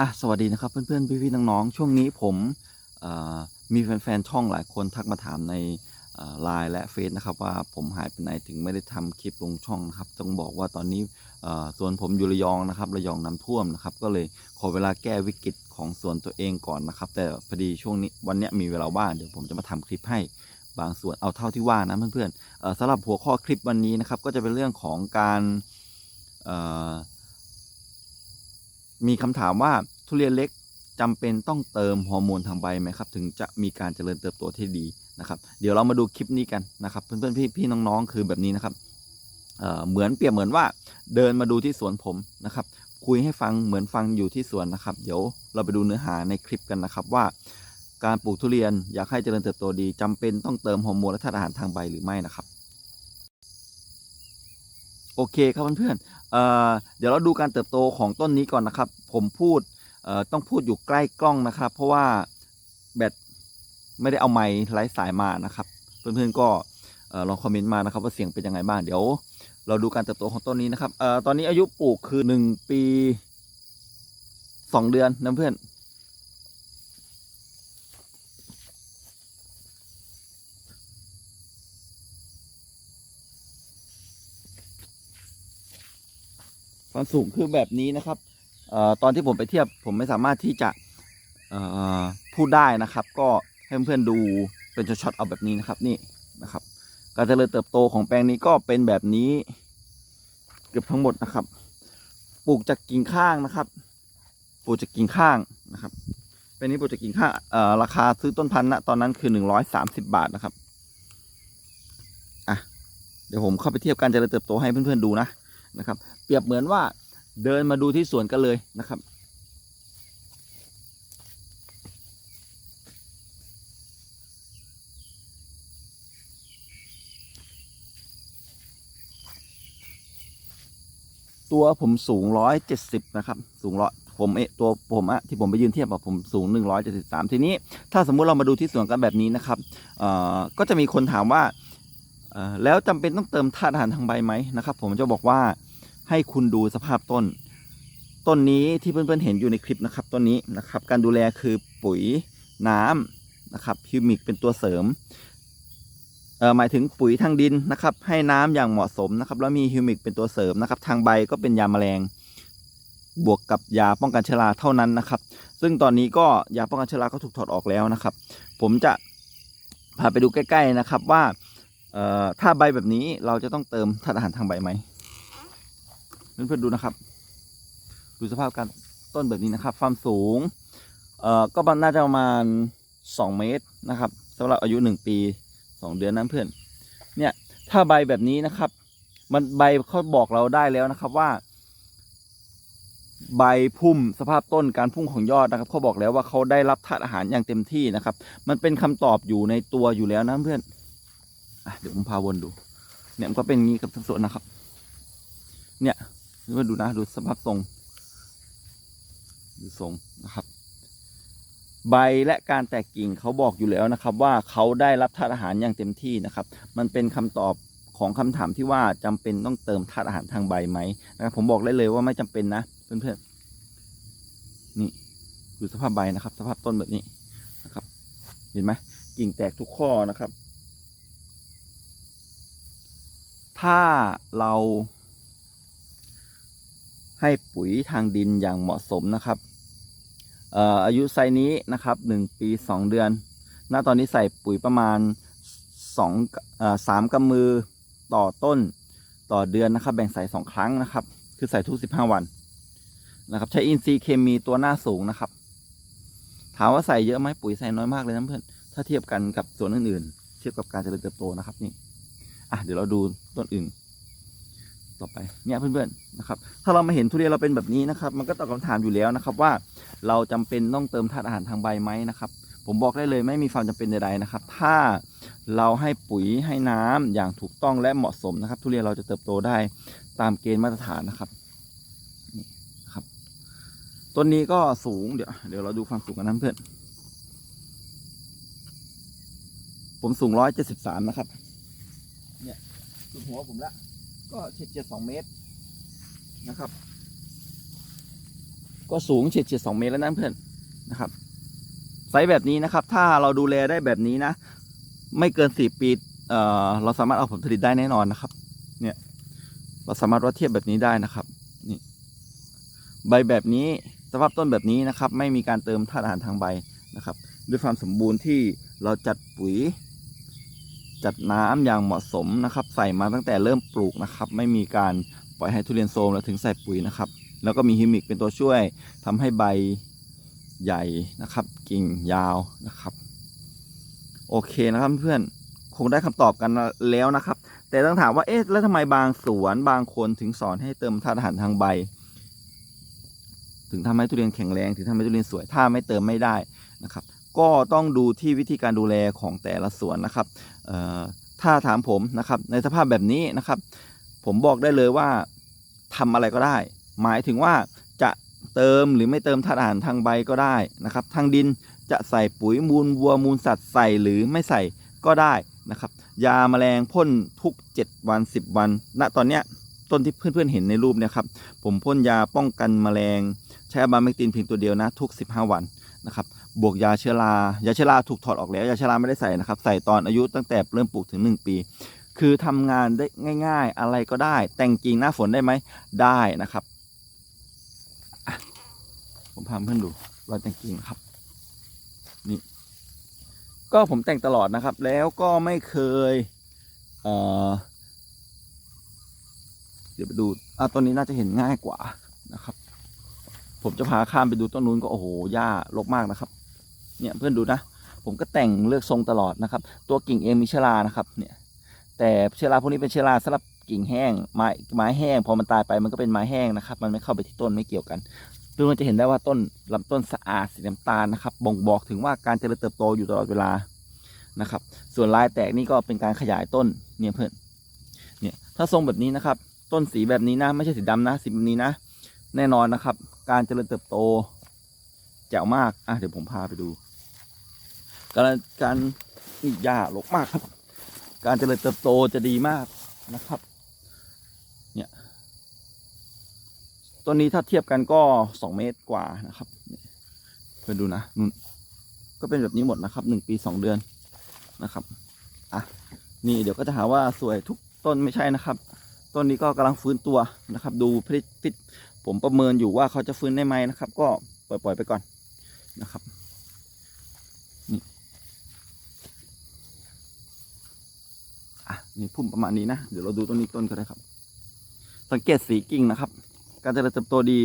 อะสวัสดีนะครับเพื่อนๆพี่ๆน้องๆช่วงนี้ผมมีแฟนๆช่องหลายคนทักมาถามในไลน์และเฟซนะครับว่าผมหายไปไหนถึงไม่ได้ทำคลิปลงช่องนะครับต้องบอกว่าตอนนี้เอ่อสวนผมอยู่ระยองนะครับระยองน้ำท่วมนะครับก็เลยขอเวลาแก้วิกฤตของสวนตัวเองก่อนนะครับ แต่พอดีช่วงนี้วันนี้มีเวลาว่างเดี๋ยวผมจะมาทำคลิปให้บางส่วนเอาเท่าที่ว่านะเพื่อนๆสำหรับหัวข้อคลิปวันนี้นะครับก็จะเป็นเรื่องของการ มีคำถามว่าทุเรียนเล็กจำเป็นต้องเติมฮอร์โมนทางใบไหมครับ ถึงจะมีการเจริญเติบโตที่ดีนะครับ เดี๋ยวเรามาดูคลิปนี้กันนะครับ เพื่อนๆพี่พี่น้องๆคือแบบนี้นะครับเเหมือนเปรียบเหมือนว่าเดินมาดูที่สวนผมนะครับ คุยให้ฟังเหมือนฟังอยู่ที่สวนนะครับ เดี๋ยวเราไปดูเนื้อหาในคลิปกันนะครับว่า การปลูกทุเรียนอยากให้เจริญเติบโตดีจำเป็นต้องเติมฮอร์โมนและธาตุอาหารทางใบหรือไม่นะครับ โอเคครับเพื่อนๆเอ่อเดี๋ยวเราดูการเติบโตของต้นนี้ก่อนนะครับ ผมพูดเอ่อต้องพูดอยู่ใกล้กล้องนะครับ เพราะว่าแบตไม่ได้เอาไมค์ไร้สายมานะครับ เพื่อนๆก็เอ่อลองคอมเมนต์มานะครับว่าเสียงเป็นยังไงบ้างเดี๋ยว เราดูการเติบโตของต้นนี้นะครับเอ่อตอนนี้อายุปลูกคือหนึ่งปีสองเดือนนะเพื่อน ความสูงคือแบบนี้นะครับออตอนที่ผมไปเทียบผมไม่สามารถที่จะพูดได้นะครับ ก็ให้เพื่อนๆดูเป็นช็อตๆเอาแบบนี้นะครับนี่นะครับ การเจริญเติบโตของแปลงนี้ก็เป็นแบบนี้ เกือบทั้งหมดนะครับ ปลูกจากกิ่งข้างนะครับ ปลูกจากกิ่งข้างนะครับเป็นนี้ปลูกจากกิ่งข้างราคาซื้อต้นพันธุ์ณตอนนั้นคือหนึ่งร้อยสามสิบบาทนะครับอะเดี๋ยวผมเข้าไปเทียบการเจริญเติบโตให้เพื่อนๆดูนะ นะครับ เปรียบเหมือนว่าเดินมาดูที่สวนกันเลยนะครับ ตัวผมสูงร้อยเจ็ดสิบนะครับ สูงร้อยผมเอตัวผมอะที่ผมไปยืนเทียบกับผมสูงหนึ่งร้อยเจ็ดสิบสามทีนี้ ถ้าสมมุติเรามาดูที่สวนกันแบบนี้นะครับเอ่อก็จะมีคนถามว่าเอ่อแล้วจำเป็นต้องเติมธาตุอาหารทางใบไหมนะครับ ผมจะบอกว่า ให้คุณดูสภาพต้น ต้นนี้ที่เพื่อนๆเห็นอยู่ในคลิปนะครับต้นนี้นะครับ การดูแลคือปุ๋ยน้ำนะครับฮิวมิกเป็นตัวเสริมเอ่อหมายถึงปุ๋ยทางดินนะครับ ให้น้ำอย่างเหมาะสมนะครับ แล้วมีฮิวมิกเป็นตัวเสริมนะครับ ทางใบก็เป็นยาแมลง บวกกับยาป้องกันเชื้อราเท่านั้นนะครับ ซึ่งตอนนี้ก็ยาป้องกันเชื้อราก็ถูกถอดออกแล้วนะครับ ผมจะพาไปดูใกล้ ๆนะครับว่าเอ่อถ้าใบแบบนี้เราจะต้องเติมธาตุอาหารทางใบไหม เพื่อนๆดูนะครับ ดูสภาพการต้นแบบนี้นะครับ ความสูง เอ่อ ก็น่าจะประมาณสองเมตรนะครับสำหรับอายุหนึ่งปีสองเดือนนะเพื่อน เนี่ย ถ้าใบแบบนี้นะครับ มันใบเขาบอกเราได้แล้วนะครับว่า ใบพุ่มสภาพต้นการพุ่งของยอดนะครับเขาบอกแล้วว่าเขาได้รับธาตุอาหารอย่างเต็มที่นะครับ มันเป็นคำตอบอยู่ในตัวอยู่แล้วนะเพื่อนอเดี๋ยวผมพาวนดู เนี่ยมันก็เป็นงี้กับทั้งส่วนนะครับ เนี่ย หรือว่าดูนะดูสภาพทรงดูทรงนะครับ ใบและการแตกกิ่งเขาบอกอยู่แล้วนะครับ ว่าเขาได้รับธาตุอาหารอย่างเต็มที่นะครับ มันเป็นคำตอบของคำถามที่ว่าจำเป็นต้องเติมธาตุอาหารทางใบไหมนะครับผมบอกได้เลยว่าไม่จำเป็นนะเพื่อนๆนี่ดูสภาพใบนะครับ สภาพต้นแบบนี้นะครับ เห็นไหมกิ่งแตกทุกข้อนะครับ ถ้าเรา ให้ปุ๋ยทางดินอย่างเหมาะสมนะครับอายุไซนี้นะครับหนึ่งปีสองเดือนณตอนนี้ใส่ปุ๋ยประมาณสองสามกำมือต่อต้นต่อเดือนนะครับ แบ่งใส่สองครั้งนะครับ คือใส่ทุกสิบห้าวันนะครับ ใช้อินทรีย์เคมีตัวหน้าสูงนะครับ ถามว่าใส่เยอะไหมปุ๋ยใส่น้อยมากเลยนะเพื่อนถ้าเทียบกันกับส่วนอื่นๆ เทียบกับการเจริญเติบโตนะครับนี่อะเดี๋ยวเราดูต้นอื่น ต่อไปเนี่ยเพื่อนๆนะครับถ้าเรามาเห็นทุเรียนเราเป็นแบบนี้นะครับ มันก็ตอบคำถามอยู่แล้วนะครับว่าเราจำเป็นต้องเติมธาตุอาหารทางใบไหมนะครับ ผมบอกได้เลยไม่มีความจำเป็นใดๆนะครับ ถ้าเราให้ปุ๋ยให้น้ำอย่างถูกต้องและเหมาะสมนะครับ ทุเรียนเราจะเติบโตได้ตามเกณฑ์มาตรฐานนะครับนี่นะครับต้นนี้ก็สูงเดี๋ยวเดี๋ยวเราดูความสูงกันนะเพื่อนผมสูงร้อยเจ็ดสิบสามนะครับ เนี่ยสุดหัวผมละ ก็เจ็ดเจ็ดสองเมตรนะครับ ก็สูงเฉียดเฉียดสองเมตรแล้วนะเพื่อนนะครับ ไซส์แบบนี้นะครับ ถ้าเราดูแลได้แบบนี้นะ ไม่เกินสี่ปีเอ่อเราสามารถเอาผลผลิตได้แน่นอนนะครับ เนี่ย เราสามารถวัดเทียบแบบนี้ได้นะครับนี่ใบแบบนี้สภาพต้นแบบนี้นะครับ ไม่มีการเติมธาตุอาหารทางใบนะครับ ด้วยความสมบูรณ์ที่เราจัดปุ๋ย จัดน้ำอย่างเหมาะสมนะครับ ใส่มาตั้งแต่เริ่มปลูกนะครับ ไม่มีการปล่อยให้ทุเรียนโทรมแล้วถึงใส่ปุ๋ยนะครับ แล้วก็มีฮิมิกเป็นตัวช่วยทำให้ใบใหญ่นะครับ กิ่งยาวนะครับ โอเคนะครับเพื่อนคงได้คำตอบกันแล้วนะครับ แต่ต้องถามว่าเอ๊ะแล้วทำไมบางสวนบางคนถึงสอนให้เติมธาตุอาหารทางใบ ถึงทำให้ทุเรียนแข็งแรง ถึงทำให้ทุเรียนสวยถ้าไม่เติมไม่ได้นะครับ ก็ต้องดูที่วิธีการดูแลของแต่ละสวนนะครับถ้าถามผมนะครับในสภาพแบบนี้นะครับ ผมบอกได้เลยว่าทำอะไรก็ได้ หมายถึงว่าจะเติมหรือไม่เติมธาตุอาหารทางใบก็ได้นะครับ ทางดินจะใส่ปุ๋ยมูลวัวมูลสัตว์ใส่หรือไม่ใส่ก็ได้นะครับ ยาแมลงพ่นทุก 7 วัน 10 วัน ณตอนเนี้ยต้นที่เพื่อนๆเห็นในรูปเนี่ยครับผมพ่นยาป้องกันแมลง ใช้อะบาเมกตินเพียงตัวเดียวนะทุก 15 วันนะครับ บวกยาเชื้อรายาเชื้อราถูกถอดออกแล้วยาเชื้อราไม่ได้ใส่นะครับ ใส่ตอนอายุตั้งแต่เริ่มปลูกถึง 1 ปี คือทำงานได้ง่าย ๆ อะไรก็ได้ แต่งจริงหน้าฝนได้ไหมได้นะครับ ผมพาเพื่อนดูรอยแต่งจริงครับนี่ก็ผมแต่งตลอดนะครับ แล้วก็ไม่เคยเอ่อเดี๋ยวไปดูอะต้นนี้น่าจะเห็นง่ายกว่านะครับ ผมจะพาข้ามไปดูต้นนู้นก็โอ้โหหญ้ารกมากนะครับ เนี่ยเพื่อนดูนะ ผมก็แต่งเลือกทรงตลอดนะครับ ตัวกิ่งเองมีเชื้อรานะครับเนี่ยแต่เชื้อราพวกนี้เป็นเชื้อราสำหรับกิ่งแห้งไม้ไม้แห้ง พอมันตายไปมันก็เป็นไม้แห้งนะครับ มันไม่เข้าไปที่ต้นไม่เกี่ยวกันเพื่อนจะเห็นได้ว่าต้นลำต้นสะอาดสีน้ำตาลนะครับ บ่งบอกถึงว่าการเจริญเติบโตอยู่ตลอดเวลานะครับ ส่วนลายแตกนี่ก็เป็นการขยายต้นเนี่ยเพื่อนเนี่ยถ้าทรงแบบนี้นะครับ ต้นสีแบบนี้นะ ไม่ใช่สีดำนะสีแบบนี้นะ แน่นอนนะครับ การเจริญเติบโตแจ๋วมากอะเดี๋ยวผมพาไปดู การการนี่หญ้ารกมากครับ การเจริญเติบโตจะดีมากนะครับ เนี่ยต้นนี้ถ้าเทียบกันก็สองเมตรกว่านะครับเนี่ยไปดูนะนู่นก็เป็นแบบนี้หมดนะครับหนึ่งปีสองเดือนนะครับอะนี่เดี๋ยวก็จะหาว่าสวยทุกต้นไม่ใช่นะครับ ต้นนี้ก็กำลังฟื้นตัวนะครับ ดูพฤติผมประเมินอยู่ว่าเขาจะฟื้นได้ไหมนะครับ ก็ปล่อยๆไปก่อนนะครับ นี่อะ นี่พุ่มประมาณนี้นะ เดี๋ยวเราดูต้นนี้ต้นก็ได้ครับ สังเกตสีกิ่งนะครับ การเจริญเติบโตดี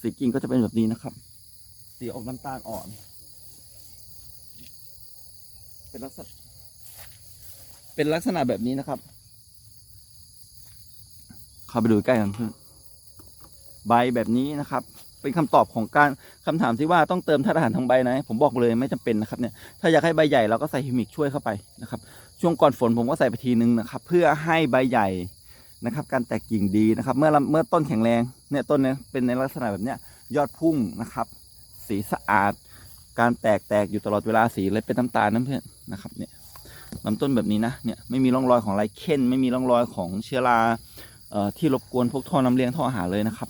สีกิ่งก็จะเป็นแบบนี้นะครับ สีออกน้ำตาลอ่อน เป็นลักษณะ เป็นลักษณะแบบนี้นะครับ เข้าไปดูใกล้กันเพื่อนใบแบบนี้นะครับ เป็นคำตอบของการคำถามที่ว่าต้องเติมธาตุอาหารทางใบไหมผมบอกเลยไม่จำเป็นนะครับเนี่ย ถ้าอยากให้ใบใหญ่เราก็ใส่ฮิมิกช่วยเข้าไปนะครับ ช่วงก่อนฝนผมก็ใส่ไปทีนึงนะครับ เพื่อให้ใบใหญ่นะครับ การแตกกิ่งดีนะครับ เมื่อเมื่อต้นแข็งแรงเนี่ยต้นเนี้ยเป็นในลักษณะแบบเนี้ยยอดพุ่งนะครับ สีสะอาด การแตกแตกอยู่ตลอดเวลาสีเลยเป็นน้ำตาลน้ำเพื่อนนะครับเนี่ยลำต้นแบบนี้นะเนี่ยไม่มีร่องรอยของไรเค้นไม่มีร่องรอยของเชื้อราเอ่อที่รบกวนพวกท่อน้ำเลี้ยงท่ออาหารเลยนะครับ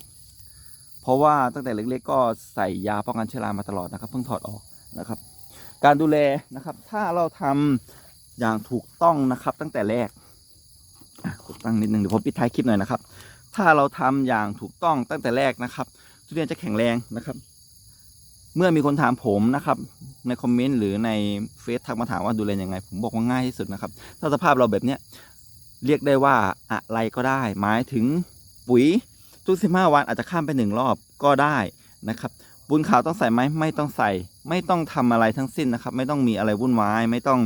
เพราะว่าตั้งแต่เล็กๆ ก็ใส่ยาป้องกันเชื้อรามาตลอดนะครับ เพิ่งถอดออกนะครับ การดูแลนะครับ ถ้าเราทำ อย่างถูกต้องนะครับตั้งแต่แรกกดตั้งนิดนึงเดี๋ยวผมปิดท้ายคลิปหน่อยนะครับ ถ้าเราทำอย่างถูกต้องตั้งแต่แรกนะครับ ทุเรียนจะแข็งแรงนะครับ เมื่อมีคนถามผมนะครับ ในคอมเมนต์หรือในเฟซทักมาถามว่าดูแลยังไง ผมบอกว่าง่ายที่สุดนะครับ ถ้าสภาพเราแบบเนี้ยเรียกได้ว่าอะไรก็ได้ หมายถึงปุ๋ยทุกสิบห้าวันอาจจะข้ามไปหนึ่งรอบก็ได้นะครับปูนขาวต้องใส่ไหมไม่ต้องใส่ ไม่ต้องทำอะไรทั้งสิ้นนะครับ ไม่ต้องมีอะไรวุ่นวาย ไม่ต้อง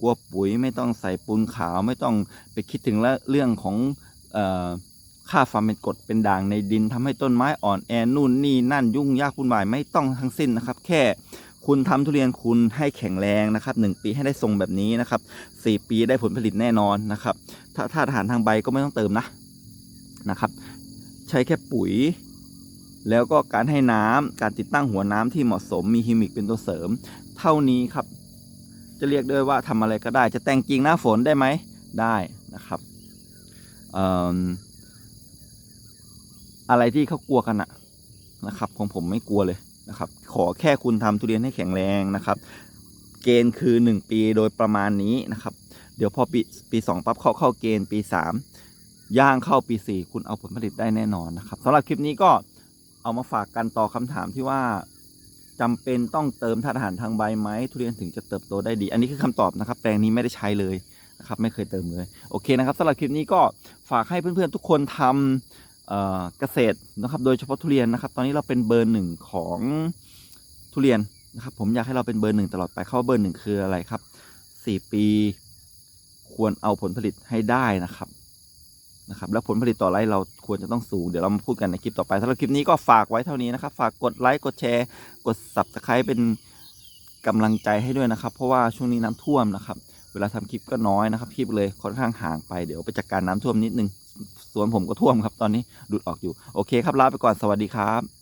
กลัวปุ๋ยไม่ต้องใส่ปูนขาวไม่ต้องไปคิดถึงเรื่องของค่าความเป็นกรดเป็นด่างในดินทำให้ต้นไม้อ่อนแอนู่นนี่นั่นยุ่งยากวุ่นวายไม่ต้องทั้งสิ้นนะครับ แค่คุณทำทุเรียนคุณให้แข็งแรงนะครับหนึ่งปีให้ได้ทรงแบบนี้นะครับสี่ปีได้ผลผลิตแน่นอนนะครับ ถ้าถ้าอาหารทางใบก็ไม่ต้องเติมนะนะครับ ใช้แค่ปุ๋ย แล้วก็การให้น้ำการติดตั้งหัวน้ำที่เหมาะสมมีฮิมิกเป็นตัวเสริม เท่านี้ครับ จะเรียกด้วยว่าทำอะไรก็ได้ จะแต่งจริงหน้าฝนได้ไหมได้นะครับอะไรที่เขากลัวกันอะนะครับของผมไม่กลัวเลยนะครับ ขอแค่คุณทำทุเรียนให้แข็งแรงนะครับ เกณฑ์คือ 1 ปีโดยประมาณนี้นะครับ เดี๋ยวพอปีปีสองปั๊บเข้าเข้าเกณฑ์ปี 3 ย่างเข้าปี 4 คุณเอาผลผลิตได้แน่นอนนะครับสำหรับคลิปนี้ก็เอามาฝากกันต่อคำถามที่ว่า จำเป็นต้องเติมธาตุอาหารทางใบไหมทุเรียนถึงจะเติบโตได้ดี อันนี้คือคำตอบนะครับ แปลงนี้ไม่ได้ใช้เลยนะครับ ไม่เคยเติมเลย โอเคนะครับสำหรับคลิปนี้ก็ฝากให้เพื่อนๆทุกคนทำเอ่อเกษตรนะครับ โดยเฉพาะทุเรียนนะครับ ตอนนี้เราเป็นเบอร์หนึ่งของทุเรียนนะครับ ผมอยากให้เราเป็นเบอร์หนึ่งตลอดไปเข้าว่าเบอร์หนึ่งคืออะไรครับสี่ปี ควรเอาผลผลิตให้ได้นะครับ นะครับแล้วผลผลิตต่อไร่เราควรจะต้องสูง เดี๋ยวเรามาพูดกันในคลิปต่อไปสำหรับคลิปนี้ก็ฝากไว้เท่านี้นะครับ ฝากกดไลค์กดแชร์ กด s u b สไครป์เป็นกำลังใจให้ด้วยนะครับ เพราะว่าช่วงนี้น้ำท่วมนะครับ เวลาทำคลิปก็น้อยนะครับคลิปเลยค่อนข้างห่างไปเดี๋ยวไปจัดการน้ำท่วมนิดนึงสวนผมก็ท่วมครับตอนนี้ดูดออกอยู่โอเคครับลาไปก่อนสวัสดีครับ